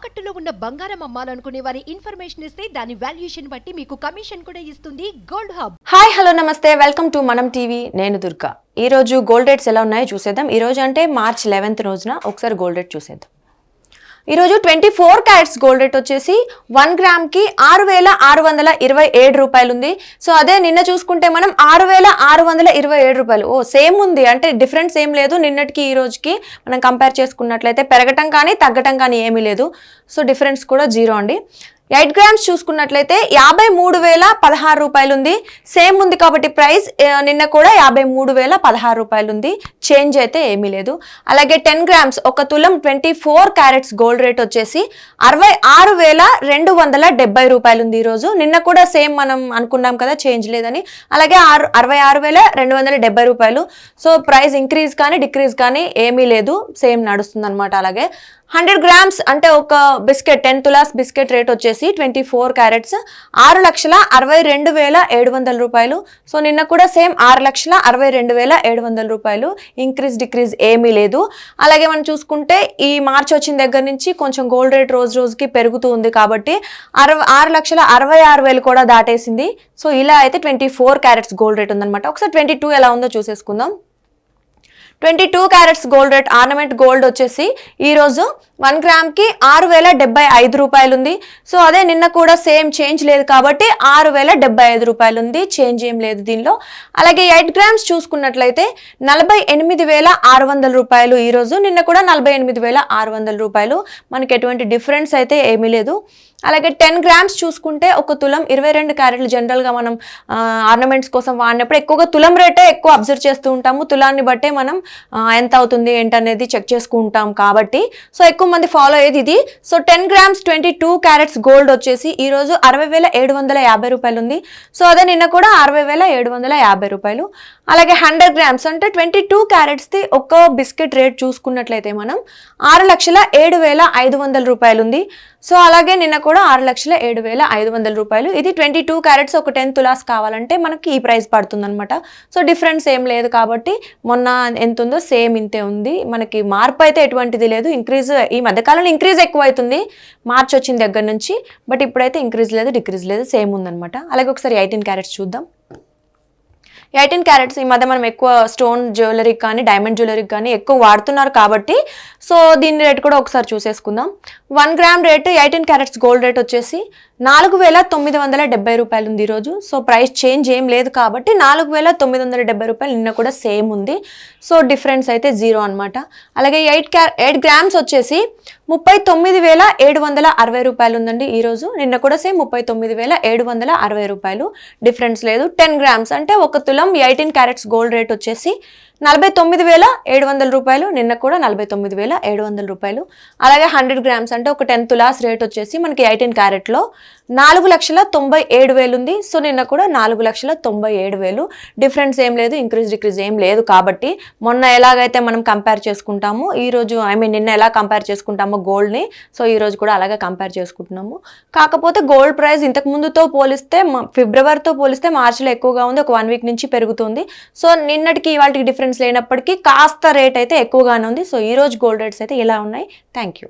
తాకట్టులో ఉన్న బంగారం అమ్మాలనుకునే వారి ఇన్ఫర్మేషన్ ఇస్తే దాని వాల్యుయేషన్ బట్టి మీకు కమిషన్ కూడా ఇస్తుంది గోల్డ్ హబ్. హాయ్ హలో నమస్తే. Welcome to Manam TV. నేను దుర్గా. ఈ రోజు గోల్డ్ రేట్స్ ఎలా ఉన్నాయో చూసేద్దాం. ఈ రోజు అంటే మార్చ్ లెవెన్త్ రోజున ఒకసారి గోల్డ్ రేట్ చూసేద్దాం. ఈరోజు twenty four carats gold rate వచ్చేసి వన్ గ్రామ్కి ఆరు వేల ఆరు వందల ఇరవై ఏడు రూపాయలు ఉంది సో అదే నిన్న చూసుకుంటే మనం ఆరు వేల ఆరు వందల ఇరవై ఏడు రూపాయలు. ఓ సేమ్ ఉంది. అంటే డిఫరెన్స్ ఏం లేదు. నిన్నటికి ఈ రోజుకి మనం కంపేర్ చేసుకున్నట్లయితే పెరగటం కానీ తగ్గటం కానీ ఏమీ లేదు. సో డిఫరెన్స్ కూడా జీరో అండి. ఎయిట్ గ్రామ్స్ చూసుకున్నట్లయితే యాభై మూడు వేల పదహారు రూపాయలు ఉంది సేమ్ ఉంది కాబట్టి ప్రైస్ నిన్న కూడా యాభై మూడు వేల పదహారు రూపాయలు ఉంది చేంజ్ అయితే ఏమీ లేదు. అలాగే టెన్ గ్రామ్స్ ఒక తులం twenty four carats gold rate వచ్చేసి అరవై ఆరు వేల రెండు వందల డెబ్బై రూపాయలు ఉంది ఈరోజు. నిన్న కూడా సేమ్ మనం అనుకున్నాం కదా చేంజ్ లేదని. అలాగే ఆరు అరవై ఆరు వేల రెండు వందల డెబ్బై రూపాయలు. సో ప్రైస్ ఇంక్రీజ్ కానీ డిక్రీజ్ కానీ ఏమీ లేదు. సేమ్ నడుస్తుంది అనమాట అలాగే. హండ్రెడ్ గ్రామ్స్ అంటే ఒక biscuit ten tolas biscuit rate వచ్చేసి ట్వంటీ ఫోర్ క్యారెట్స్. ఆరు లక్షల అరవై రెండు వేల ఏడు వందల రూపాయలు. సో నిన్న కూడా సేమ్ ఆరు లక్షల అరవై రెండు వేల ఏడు వందల రూపాయలు. ఇంక్రీజ్ డిక్రీజ్ ఏమీ లేదు. అలాగే మనం చూసుకుంటే ఈ మార్చ్ వచ్చిన దగ్గర నుంచి కొంచెం గోల్డ్ రేట్ రోజు రోజుకి పెరుగుతూ ఉంది కాబట్టి అరవై ఆరు లక్షల అరవై ఆరు వేలు కూడా దాటేసింది. సో ఇలా అయితే twenty four carats gold rate ఉందన్నమాట. ఒకసారి ట్వంటీ టూ ఎలా ఉందో చూసేసుకుందాం. Twenty two carats gold rate ornament gold వచ్చేసి ఈరోజు వన్ గ్రామ్కి ఆరు వేల డెబ్బై ఐదు రూపాయలు ఉంది సో అదే నిన్న కూడా సేమ్ చేంజ్ లేదు కాబట్టి ఆరు వేల డెబ్బై ఐదు రూపాయలు ఉంది చేంజ్ ఏం లేదు దీనిలో. అలాగే ఎయిట్ గ్రామ్స్ చూసుకున్నట్లయితే నలభై ఎనిమిది వేల ఆరు వందల రూపాయలు ఈరోజు నిన్న కూడా నలభై ఎనిమిది వేల ఆరు వందల రూపాయలు. మనకి ఎటువంటి డిఫరెన్స్ అయితే ఏమీ లేదు. అలాగే టెన్ గ్రామ్స్ చూసుకుంటే ఒక తులం ఇరవై రెండు క్యారెట్లు జనరల్గా మనం ఆర్నమెంట్స్ కోసం వాడినప్పుడు ఎక్కువగా తులం రేటే ఎక్కువ అబ్జర్వ్ చేస్తూ ఉంటాము. తులాన్ని బట్టే మనం ఎంత అవుతుంది ఏంటనేది చెక్ చేసుకుంటాం కాబట్టి. సో ఎక్కువ మంది ఫాలో అయ్యేది ఇది. So ten grams twenty two carats gold వచ్చేసి ఈరోజు అరవై వేల ఏడు వందల యాభై రూపాయలు ఉంది సో అదే నిన్న కూడా అరవై వేల ఏడు వందల యాభై రూపాయలు. అలాగే హండ్రెడ్ గ్రామ్స్ అంటే ట్వంటీ టూ క్యారెట్స్ది ఒక్క బిస్కెట్ రేట్ చూసుకున్నట్లయితే మనం ఆరు లక్షల ఏడు వేల ఐదు వందల రూపాయలు ఉంది సో అలాగే నిన్న కూడా ఆరు లక్షల ఏడు వేల ఐదు వందల రూపాయలు. ఇది ట్వంటీ టూ క్యారెట్స్ ఒక టెన్ తులాస్ కావాలంటే మనకి ఈ ప్రైస్ పడుతుంది అనమాట సో డిఫరెన్స్ ఏం లేదు కాబట్టి మొన్న ఎంత ఉందో సేమ్ ఇంతే ఉంది. మనకి మార్పు అయితే ఎటువంటిది లేదు. ఇంక్రీజ్ ఈ మధ్యకాలంలో ఇంక్రీజ్ ఎక్కువ అవుతుంది మార్చ్ వచ్చిన దగ్గర నుంచి బట్ ఇప్పుడైతే ఇంక్రీజ్ లేదు డిక్రీజ్ లేదు సేమ్ ఉందనమాట అలాగే ఒకసారి ఎయిటీన్ క్యారెట్స్ చూద్దాం. ఎయిటీన్ క్యారెట్స్ ఈ మధ్య మనం ఎక్కువ స్టోన్ జ్యువెలరీకి కానీ డైమండ్ జ్యువెలరీకి కానీ ఎక్కువ వాడుతున్నారు కాబట్టి సో దీని రేట్ కూడా ఒకసారి చూసేసుకుందాం. One gram rate eighteen carats gold rate వచ్చేసి నాలుగు వేల తొమ్మిది వందల డెబ్బై రూపాయలు ఉంది ఈరోజు. సో ప్రైస్ చేంజ్ ఏం లేదు కాబట్టి నాలుగు వేల తొమ్మిది వందల డెబ్బై రూపాయలు నిన్న కూడా సేమ్ ఉంది. సో డిఫరెన్స్ అయితే జీరో అనమాట అలాగే ఎయిట్ క్యా ఎయిట్ గ్రామ్స్ వచ్చేసి ముప్పై తొమ్మిది వేల ఏడు వందల అరవై రూపాయలు ఉందండి ఈరోజు. నిన్న కూడా సేమ్ ముప్పై తొమ్మిది వేల ఏడు వందల అరవై రూపాయలు డిఫరెన్స్ లేదు. టెన్ గ్రామ్స్ అంటే ఒక తులం ఎయిటీన్ క్యారెట్స్ గోల్డ్ రేట్ వచ్చేసి నలభై తొమ్మిది వేల ఏడు వందల రూపాయలు. నిన్న కూడా నలభై తొమ్మిది వేల ఏడు వందల రూపాయలు. అలాగే హండ్రెడ్ గ్రామ్స్ అంటే ఒక టెన్ తులాస్ రేట్ వచ్చేసి మనకి ఎయిటీన్ క్యారెట్లో. నాలుగు లక్షల తొంభై ఏడు వేలు ఉంది. సో నిన్న కూడా నాలుగు లక్షల తొంభై ఏడు వేలు. డిఫరెన్స్ ఏం లేదు ఇంక్రీజ్ డిక్రీజ్ ఏం లేదు కాబట్టి మొన్న ఎలాగైతే మనం కంపేర్ చేసుకుంటాము ఈ రోజు ఐ మీన్ నిన్న ఎలా కంపేర్ చేసుకుంటామో గోల్డ్ని సో ఈ రోజు కూడా అలాగే కంపేర్ చేసుకుంటున్నాము. కాకపోతే గోల్డ్ ప్రైస్ ఇంతకు ముందుతో పోలిస్తే ఫిబ్రవరితో పోలిస్తే మార్చిలో ఎక్కువగా ఉంది. ఒక వన్ వీక్ నుంచి పెరుగుతుంది. సో నిన్నటికి ఇవాళకి డిఫరెన్స్ లేనప్పటికీ కాస్త రేట్ అయితే ఎక్కువగానే ఉంది. సో ఈ రోజు గోల్డ్ రేట్స్ అయితే ఇలా ఉన్నాయి. Thank you